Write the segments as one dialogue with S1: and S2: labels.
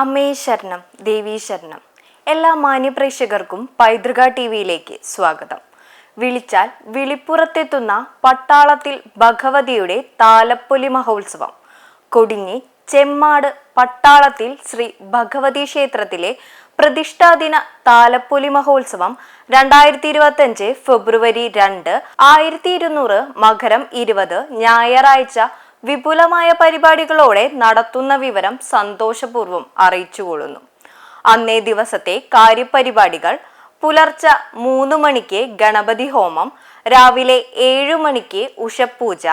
S1: അമ്മേ ശരണം ദേവീ ശരണം. എല്ലാ മാന്യപ്രേക്ഷകർക്കും പൈതൃക ടി വിയിലേക്ക് സ്വാഗതം. വിളിച്ചാൽ വിളിപ്പുറത്തെത്തുന്ന പട്ടാളത്തിൽ ഭഗവതിയുടെ താലപ്പൊലി മഹോത്സവം. കൊടിഞ്ഞി ചെമ്മാട് പട്ടാളത്തിൽ ശ്രീ ഭഗവതി ക്ഷേത്രത്തിലെ പ്രതിഷ്ഠാദിന താലപ്പൊലി മഹോത്സവം രണ്ടായിരത്തി ഇരുപത്തി അഞ്ച് ഫെബ്രുവരി രണ്ട് ആയിരത്തി ഇരുന്നൂറ് മകരം ഇരുപത് ഞായറാഴ്ച വിപുലമായ പരിപാടികളോടെ നടത്തുന്ന വിവരം സന്തോഷപൂർവം അറിയിച്ചുകൊള്ളുന്നു അന്നേ ദിവസത്തെ കാര്യപരിപാടികൾ പുലർച്ചെ മൂന്ന് മണിക്ക് ഗണപതി ഹോമം രാവിലെ ഏഴു മണിക്ക് ഉഷപ്പൂജ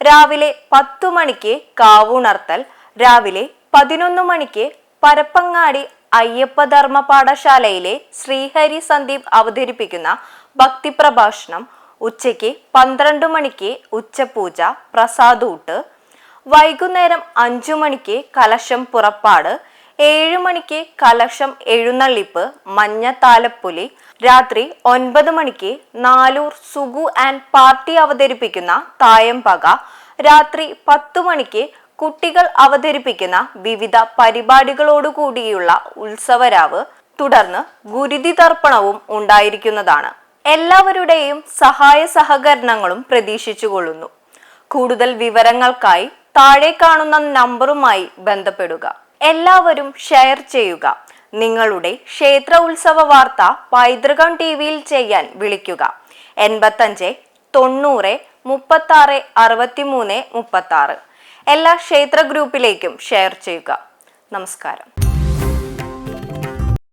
S1: രാവിലെ പത്തു മണിക്ക് കാവുണർത്തൽ രാവിലെ പതിനൊന്ന് മണിക്ക് പരപ്പങ്ങാടി അയ്യപ്പ ധർമ്മ പാഠശാലയിലെ ശ്രീഹരി സന്ദീപ് അവതരിപ്പിക്കുന്ന ഭക്തിപ്രഭാഷണം ഉച്ചയ്ക്ക് പന്ത്രണ്ട് മണിക്ക് ഉച്ചപൂജ പ്രസാദൂട്ട് വൈകുന്നേരം അഞ്ചു മണിക്ക് കലശം പുറപ്പാട് ഏഴു മണിക്ക് കലശം എഴുന്നള്ളിപ്പ് മഞ്ഞ താലപ്പുലി രാത്രി ഒൻപത് മണിക്ക് നാലൂർ സുഗു ആൻഡ് പാർട്ടി അവതരിപ്പിക്കുന്ന തായംപക രാത്രി പത്തു മണിക്ക് കുട്ടികൾ അവതരിപ്പിക്കുന്ന വിവിധ പരിപാടികളോടുകൂടിയുള്ള ഉത്സവരാവ് തുടർന്ന് ഗുരുതി തർപ്പണവും ഉണ്ടായിരിക്കുന്നതാണ്. എല്ലാവരുടെയും സഹായ സഹകരണങ്ങളും പ്രതീക്ഷിച്ചുകൊള്ളുന്നു. കൂടുതൽ വിവരങ്ങൾക്കായി താഴെ കാണുന്ന നമ്പറുമായി ബന്ധപ്പെടുക. എല്ലാവരും ഷെയർ ചെയ്യുക. നിങ്ങളുടെ ക്ഷേത്ര ഉത്സവ വാർത്ത പൈതൃകം ടി വിയിൽ ചെയ്യാൻ വിളിക്കുക. എൺപത്തഞ്ച് തൊണ്ണൂറ് മുപ്പത്തി ആറ് അറുപത്തിമൂന്ന് മുപ്പത്തി ആറ് എല്ലാ ക്ഷേത്ര ഗ്രൂപ്പിലേക്കും ഷെയർ ചെയ്യുക. നമസ്കാരം.